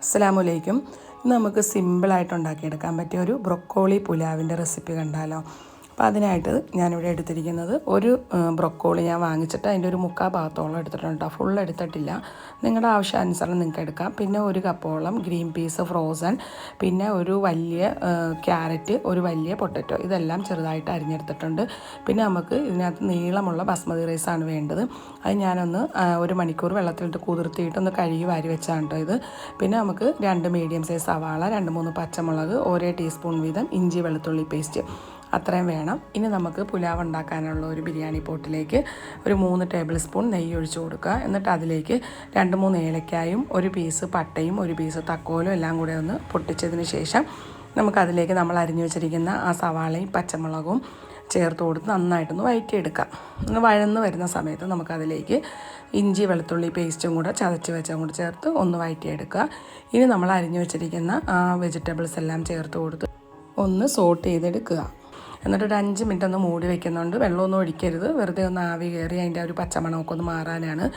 അസ്സലാമലൈക്കും അലൈക്കും. നമുക്ക് സിമ്പിളായിട്ട് ഉണ്ടാക്കിയെടുക്കാൻ പറ്റിയ ഒരു ബ്രൊക്കോളി പുലാവിന്റെ റെസിപ്പി കണ്ടാലോ. അപ്പോൾ അതിനായിട്ട് ഞാനിവിടെ എടുത്തിരിക്കുന്നത് ഒരു ബ്രൊക്കോളി ഞാൻ വാങ്ങിച്ചിട്ട് അതിന്റെ ഒരു മുക്കാൽ ഭാഗത്തോളം എടുത്തിട്ടുണ്ട് ഫുൾ എടുത്തിട്ടില്ല. നിങ്ങളുടെ ആവശ്യാനുസരണം നിങ്ങൾക്ക് എടുക്കാം. പിന്നെ ഒരു കപ്പോളം ഗ്രീൻ പീസ് ഫ്രോസൺ പിന്നെ ഒരു വലിയ ക്യാരറ്റ് ഒരു വലിയ പൊട്ടറ്റോ. ഇതെല്ലാം ചെറുതായിട്ട് അരിഞ്ഞെടുത്തിട്ടുണ്ട്. പിന്നെ നമുക്ക് ഇതിനകത്ത് നീളമുള്ള ബസ്മതി റൈസാണ് വേണ്ടത്. അത് ഞാനൊന്ന് ഒരു മണിക്കൂർ വെള്ളത്തിലിട്ട് കുതിർത്തിയിട്ട് ഒന്ന് കഴുകി വാരി വെച്ചാണ് കേട്ടോ ഇത്. പിന്നെ നമുക്ക് രണ്ട് മീഡിയം സൈസ് സവാള രണ്ട് മൂന്ന് പച്ചമുളക് ഒരേ ടീസ്പൂൺ വീതം ഇഞ്ചി വെളുത്തുള്ളി പേസ്റ്റ്. അത്രയും വേണം. ഇനി നമുക്ക് പുലാവ് ഉണ്ടാക്കാനുള്ള ഒരു ബിരിയാണി പോട്ടിലേക്ക് ഒരു മൂന്ന് ടേബിൾ സ്പൂൺ നെയ്യ് ഒഴിച്ച് കൊടുക്കുക. എന്നിട്ട് അതിലേക്ക് രണ്ട് മൂന്ന് ഏലക്കായും ഒരു പീസ് പട്ടയും ഒരു പീസ് തക്കോലും എല്ലാം കൂടെ ഒന്ന് പൊട്ടിച്ചതിന് ശേഷം നമുക്കതിലേക്ക് നമ്മൾ അരിഞ്ഞു വെച്ചിരിക്കുന്ന ആ സവാളയും പച്ചമുളകും ചേർത്ത് കൊടുത്ത് നന്നായിട്ടൊന്ന് വഴറ്റിയെടുക്കാം ഒന്ന് വഴന്ന് വരുന്ന സമയത്ത് നമുക്കതിലേക്ക് ഇഞ്ചി വെളുത്തുള്ളി പേസ്റ്റും കൂടെ ചതച്ച് വെച്ചും കൂടെ ചേർത്ത് ഒന്ന് വഴറ്റിയെടുക്കുക ഇനി നമ്മൾ അരിഞ്ഞു വെച്ചിരിക്കുന്ന ആ വെജിറ്റബിൾസ് എല്ലാം ചേർത്ത് കൊടുത്ത് ഒന്ന് സോട്ട് ചെയ്തെടുക്കുക. എന്നിട്ട് ഒരു അഞ്ച് മിനിറ്റ് ഒന്ന് മൂടി വെക്കുന്നുണ്ട്. വെള്ളമൊന്നും ഒഴിക്കരുത്. വെറുതെ ഒന്ന് ആവി കയറി അതിന്റെ ഒരു പച്ചമണമൊക്കെ ഒന്ന് മാറാനാണ്.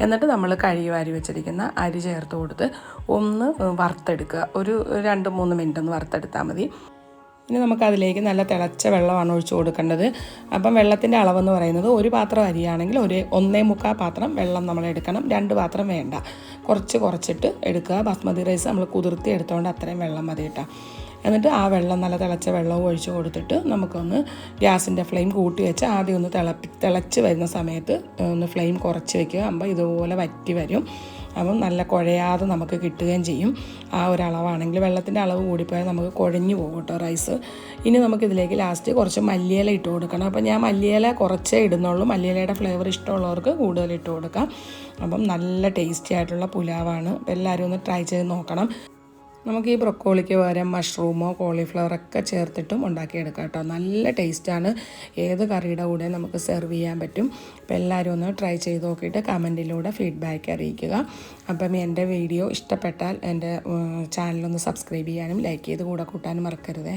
എന്നിട്ട് നമ്മൾ കഴുകി വാരി വെച്ചിരിക്കുന്ന അരി ചേർത്ത് കൊടുത്ത് ഒന്ന് വറുത്തെടുക്കുക. ഒരു രണ്ട് മൂന്ന് മിനിറ്റ് ഒന്ന് വറുത്തെടുത്താൽ മതി. ഇനി നമുക്കതിലേക്ക് നല്ല തിളച്ച വെള്ളമാണ് ഒഴിച്ചു കൊടുക്കേണ്ടത്. അപ്പം വെള്ളത്തിന്റെ അളവെന്ന് പറയുന്നത് ഒരു പാത്രം അരിയാണെങ്കിൽ ഒരു ഒന്നേ മുക്കാൽ പാത്രം വെള്ളം നമ്മൾ എടുക്കണം. രണ്ട് പാത്രം വേണ്ട. കുറച്ച് കുറച്ചിട്ട് എടുക്കുക. ബസ്മതി റൈസ് നമ്മൾ കുതിർത്തി എടുത്തുകൊണ്ട് അത്രയും വെള്ളം മതി കേട്ടോ. എന്നിട്ട് ആ വെള്ളം നല്ല തിളച്ച വെള്ളവും ഒഴിച്ച് കൊടുത്തിട്ട് നമുക്കൊന്ന് ഗ്യാസിന്റെ ഫ്ലെയിം കൂട്ടി വെച്ച് ആദ്യം ഒന്ന് തിളപ്പി തിളച്ച് വരുന്ന സമയത്ത് ഒന്ന് ഫ്ലെയിം കുറച്ച് വെക്കുക. ആകുമ്പോൾ ഇതുപോലെ വറ്റി വരും. അപ്പം നല്ല കുഴയാതെ നമുക്ക് കിട്ടുകയും ചെയ്യും. ആ ഒരു അളവാണെങ്കിൽ വെള്ളത്തിന്റെ അളവ് കൂടിപ്പോയാൽ നമുക്ക് കുഴഞ്ഞു പോകും കേട്ടോ റൈസ്. ഇനി നമുക്കിതിലേക്ക് ലാസ്റ്റ് കുറച്ച് മല്ലിയില ഇട്ട് കൊടുക്കണം. അപ്പം ഞാൻ മല്ലിയില കുറച്ചേ ഇടുന്നുള്ളൂ. മല്ലിയിലയുടെ ഫ്ലേവർ ഇഷ്ടമുള്ളവർക്ക് കൂടുതൽ ഇട്ട് കൊടുക്കാം. അപ്പം നല്ല ടേസ്റ്റി ആയിട്ടുള്ള പുലാവാണ്. എല്ലാവരും ഒന്ന് ട്രൈ ചെയ്ത് നോക്കണം. നമുക്ക് ഈ ബ്രൊക്കോളിക്ക് പകരം മഷ്റൂമോ കോളിഫ്ലവർ കോളിഫ്ലവറൊക്കെ ചേർത്തിട്ടും ഉണ്ടാക്കിയെടുക്കാം കേട്ടോ. നല്ല ടേസ്റ്റാണ് ഏത് കറിയുടെ കൂടെ നമുക്ക് സെർവ് ചെയ്യാൻ പറ്റും. അപ്പോൾ എല്ലാവരും ഒന്ന് ട്രൈ ചെയ്ത് നോക്കിയിട്ട് കമന്റിലൂടെ ഫീഡ്ബാക്ക് അറിയിക്കുക. അപ്പം എന്റെ വീഡിയോ ഇഷ്ടപ്പെട്ടാൽ എന്റെ ചാനലൊന്ന് സബ്സ്ക്രൈബ് ചെയ്യാനും ലൈക്ക് ചെയ്ത് കൂടെ കൂട്ടാനും മറക്കരുതേ.